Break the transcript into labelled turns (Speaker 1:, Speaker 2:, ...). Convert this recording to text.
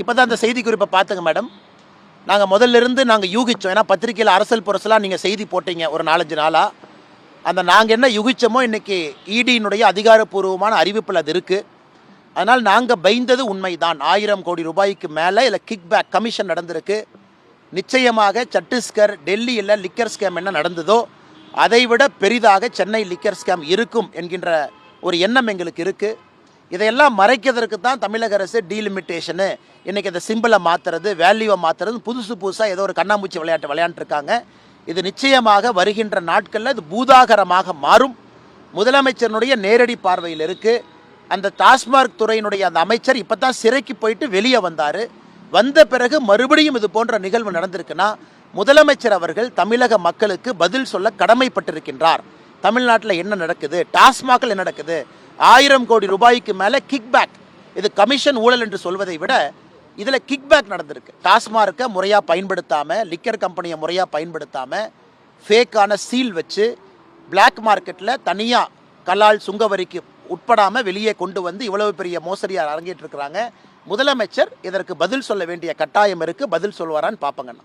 Speaker 1: இப்போ தான் அந்த செய்தி குறிப்பை பார்த்துங்க மேடம். நாங்கள் முதல்ல இருந்து நாங்கள் யூகித்தோம் ஏன்னா பத்திரிக்கையில் அரசல் புரசலாக நீங்கள் செய்தி போட்டீங்க ஒரு நாலஞ்சு நாளாக அந்த நாங்கள் என்ன யுகிச்சோமோ இன்றைக்கி இடியினுடைய அதிகாரப்பூர்வமான அறிவிப்பில் அது இருக்குது அதனால் நாங்கள் பயந்தது உண்மைதான். ஆயிரம் கோடி ரூபாய்க்கு மேலே இல்லை கிக் பேக் கமிஷன் நடந்திருக்கு. நிச்சயமாக சத்தீஸ்கர் டெல்லியில் லிக்கர் ஸ்கேம் என்ன நடந்ததோ அதைவிட பெரிதாக சென்னை லிக்கர் ஸ்கேம் இருக்கும் என்கின்ற ஒரு எண்ணம் எங்களுக்கு இருக்குது இதையெல்லாம் மறைக்கிறதுக்கு தான் தமிழக அரசு டீலிமிட்டேஷனு இன்றைக்கி இந்த சிம்பிளை மாற்றுறது வேல்யூவை மாற்றுறது புதுசு புதுசாக ஏதோ ஒரு கண்ணாமூச்சி விளையாட்டு விளையாண்டுருக்காங்க. இது நிச்சயமாக வருகின்ற நாட்களில் இது பூதாகரமாக மாறும். முதலமைச்சரினுடைய நேரடி பார்வையில் இருக்குது அந்த டாஸ்மார்க் துறையினுடைய அந்த அமைச்சர் இப்போ தான் சிறைக்கு போயிட்டு வெளியே வந்தார். வந்த பிறகு மறுபடியும் இது போன்ற நிகழ்வு நடந்திருக்குன்னா முதலமைச்சர் அவர்கள் தமிழக மக்களுக்கு பதில் சொல்ல கடமைப்பட்டிருக்கின்றார். தமிழ்நாட்டில் என்ன நடக்குது? டாஸ்மாகில் என்ன நடக்குது? ஆயிரம் கோடி ரூபாய்க்கு மேலே கிக்பேக் இது கமிஷன் ஊழல் என்று சொல்வதை விட இதில் கிக்பேக் நடந்திருக்கு. டாஸ்மார்க்கை முறையாக பயன்படுத்தாமல் லிக்கர் கம்பெனியை முறையாக பயன்படுத்தாமல் ஃபேக்கான சீல் வச்சு பிளாக் மார்க்கெட்டில் தனியாக கலால் சுங்க வரிக்கு உட்படாமல் வெளியே கொண்டு வந்து இவ்வளவு பெரிய மோசடியார் அரங்கேற்றிருக்கிறாங்க. முதலமைச்சர் இதற்கு பதில் சொல்ல வேண்டிய கட்டாயம் இருக்குது பதில் சொல்வாரான்னு பார்ப்பங்கண்ணா